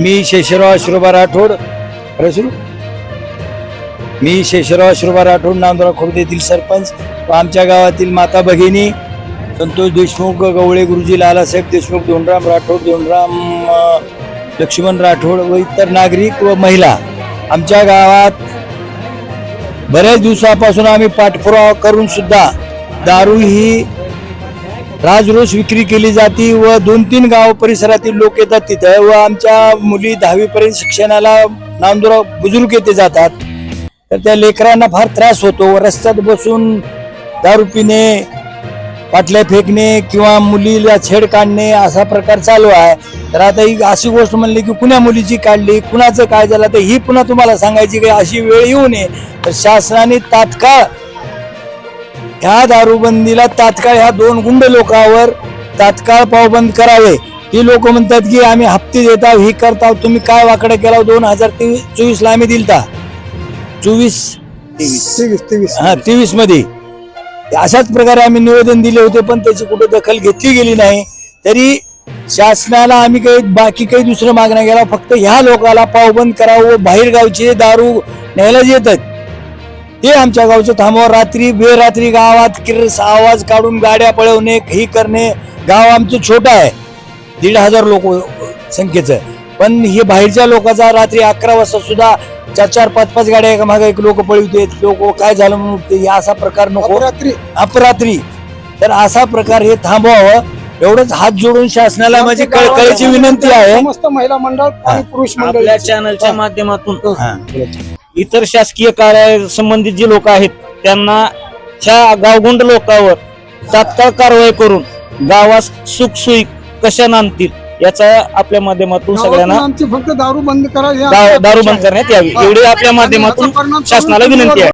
मी शेषराव अश्रुबा राठोड. मी शेषराव अश्रुबा राठोड नांदुरा खुर्द येथील सरपंच व आमच्या गावातील माता भगिनी संतोष देशमुख गवळे गुरुजी लालासाहेब देशमुख धोंडराम राठोड धोंडराम लक्ष्मण राठोड व इतर नागरिक व महिला आमच्या गावात बऱ्याच दिवसापासून आम्ही पाठपुरावा करून सुद्धा दारू ही राजरोष विक्री केली जाते व दोन तीन गाव परिसरातील लोक येतात तिथं व आमच्या मुली दहावीपर्यंत शिक्षणाला नांदुरा बुजुर्ग येथे जातात. तर त्या लेकरांना फार त्रास होतो रस्त्यात बसून दारू पिणे पाटल्या फेकणे किंवा मुलीला छेड काढणे असा प्रकार चालू आहे. तर आता ही अशी गोष्ट म्हणली की कुण्या मुलीची काढली कुणाचं काय झालं तर ही पुन्हा तुम्हाला सांगायची की अशी वेळ येऊ नये. तर शासनाने तात्काळ ह्या दारूबंदीला तात्काळ ह्या दोन गुंड लोकांवर तात्काळ पावबंद करावे. ही लोक म्हणतात की आम्ही हप्ते देताव ही करताव तुम्ही काय वाकडं केला दोन हजार तेवीस चोवीस ला आम्ही दिलता. चोवीस तेवीस. तेवीस हा तेवीसमध्ये अशाच प्रकारे आम्ही निवेदन दिले होते पण त्याची कुठे दखल घेतली गेली नाही. तरी शासनाला आम्ही काही बाकी काही दुसरं मागण्या गेला फक्त ह्या लोकाला पावबंद करावं बाहेरगावचे दारू न्यायला येतात. ते आमच्या गावचं थांबवा रात्री बेरात्री गावात किरस आवाज काढून गाड्या पळवणे ही करणे गाव आमचं छोटं आहे. दीड हजार लोक संख्येचं पण हे बाहेरच्या लोकांचा रात्री अकरा वाजता सुद्धा चार चार पाच पाच गाड्या एका मागे एक लोक पळवते लोक काय झालं म्हणून उठते हे असा प्रकार नको. रात्री अपरात्री. तर असा प्रकार हे थांबवावं. एवढंच हात जोडून शासनाला माझी कळकळीची विनंती आहे. समस्त महिला मंडळ आणि पुरुष मंडळ आपल्या चॅनलच्या माध्यमातून. हा. इतर शासकीय कार्य संबंधित जे लोक आहेत त्यांना ह्या गावगुंड लोकांवर तात्काळ कारवाई करून गावास सुखसुई कशा नांदतील याचा आपल्या माध्यमातून सगळ्यांना आमची फक्त दारू बंद करा दारू बंद. करण्यात यावी. एवढी आपल्या माध्यमातून शासनाला विनंती आहे